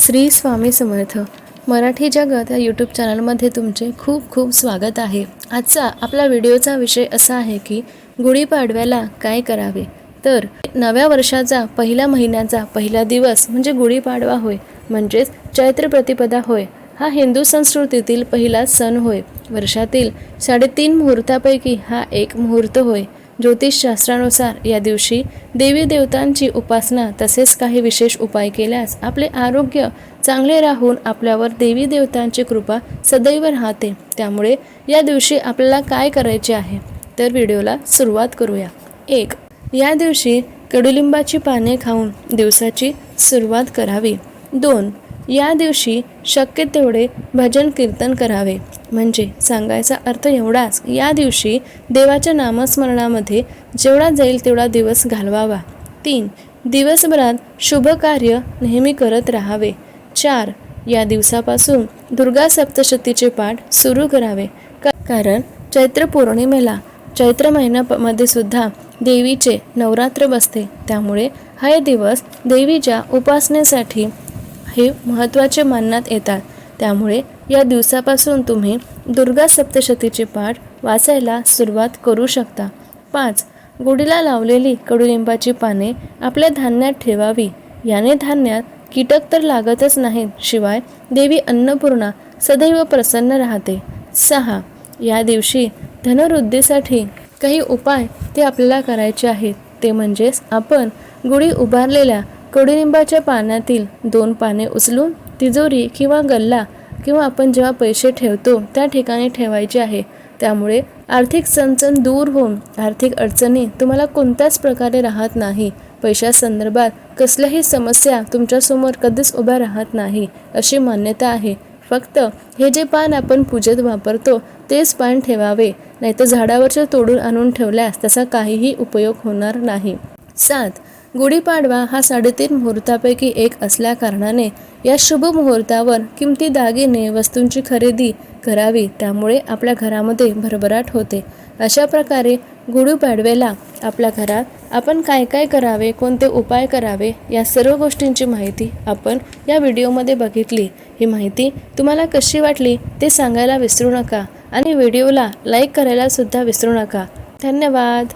श्री स्वामी समर्थ. मराठी जगत या यूट्यूब चॅनलमध्ये तुमचे खूप खूप स्वागत आहे. आजचा आपला व्हिडिओचा विषय असा आहे की गुढीपाडव्याला काय करावे? तर नव्या वर्षाचा पहिल्या महिन्याचा पहिला दिवस म्हणजे गुढीपाडवा होय म्हणजेच चैत्र प्रतिपदा होय. हा हिंदू संस्कृतीतील पहिला सण होय. वर्षातील साडेतीन मुहूर्तापैकी हा एक मुहूर्त होय. ज्योतिषशास्त्रानुसार या दिवशी देवी देवतांची उपासना तसेच काही विशेष उपाय केल्यास आपले आरोग्य चांगले राहून आपल्यावर देवी देवतांची कृपा सदैव राहते. त्यामुळे या दिवशी आपल्याला काय करायचे आहे? तर व्हिडिओला सुरुवात करूया. एक या दिवशी कडुलिंबाची पाने खाऊन दिवसाची सुरुवात करावी. दोन या दिवशी शक्य तेवढे भजन कीर्तन करावे. म्हणजे सांगायचा अर्थ एवढाच या दिवशी देवाच्या नामस्मरणामध्ये जेवढा जाईल तेवढा दिवस घालवावा. तीन दिवसभरात शुभ कार्य नेहमी करत राहावे. चार या दिवसापासून दुर्गा सप्तशतीचे पाठ सुरू करावे. कारण चैत्र पौर्णिमेला चैत्र महिन्यामध्ये सुद्धा देवीचे नवरात्र बसते. त्यामुळे हा दिवस देवीच्या उपासनेसाठी हे महत्त्वाचे मानण्यात येतात. त्यामुळे या दिवसापासून तुम्ही दुर्गा सप्तशतीचे पाठ वाचायला सुरुवात करू शकता. पाच. गुढीला लावलेली कडुलिंबाची पाने आपल्या धान्यात ठेवावी. याने धान्यात कीटक तर लागतच नाहीत शिवाय देवी अन्नपूर्णा सदैव प्रसन्न राहते. सहा. या दिवशी धनवृद्धीसाठी काही उपाय ते आपल्याला करायचे आहेत. ते म्हणजेच आपण गुढी उभारलेल्या कडुलिंबाच्या पानातील दोन पाने उचलून तिजोरी किंवा गल्ला किंवा आपण जेव्हा पैसे ठेवतो त्या ठिकाणी ठेवायचे आहे. त्यामुळे आर्थिक चणचण दूर होऊन आर्थिक अडचणी तुम्हाला कोणत्याच प्रकारे राहत नाही. पैशा संदर्भात कसल्याही समस्या तुमच्यासमोर कधीच उभ्या राहत नाही अशी मान्यता आहे. फक्त हे जे पान आपण पूजेत वापरतो तेच पान ठेवावे. नाहीतर झाडावरचे तोडून आणून ठेवल्यास त्याचा काहीही उपयोग होणार नाही. सात. गुढीपाडवा हा साडेतीन मुहूर्तापैकी एक असल्याकारणाने या शुभ मुहूर्तावर किमती दागिने वस्तूंची खरेदी करावी त्यामुळे आपल्या घरामध्ये भरभराट होते. अशा प्रकारे गुढीपाडव्याला आपल्या घरात आपण काय काय करावे कोणते उपाय करावे या सर्व गोष्टींची माहिती आपण या व्हिडिओमध्ये बघितली. ही माहिती तुम्हाला कशी वाटली ते सांगायला विसरू नका आणि व्हिडिओला लाईक करायला सुद्धा विसरू नका. धन्यवाद.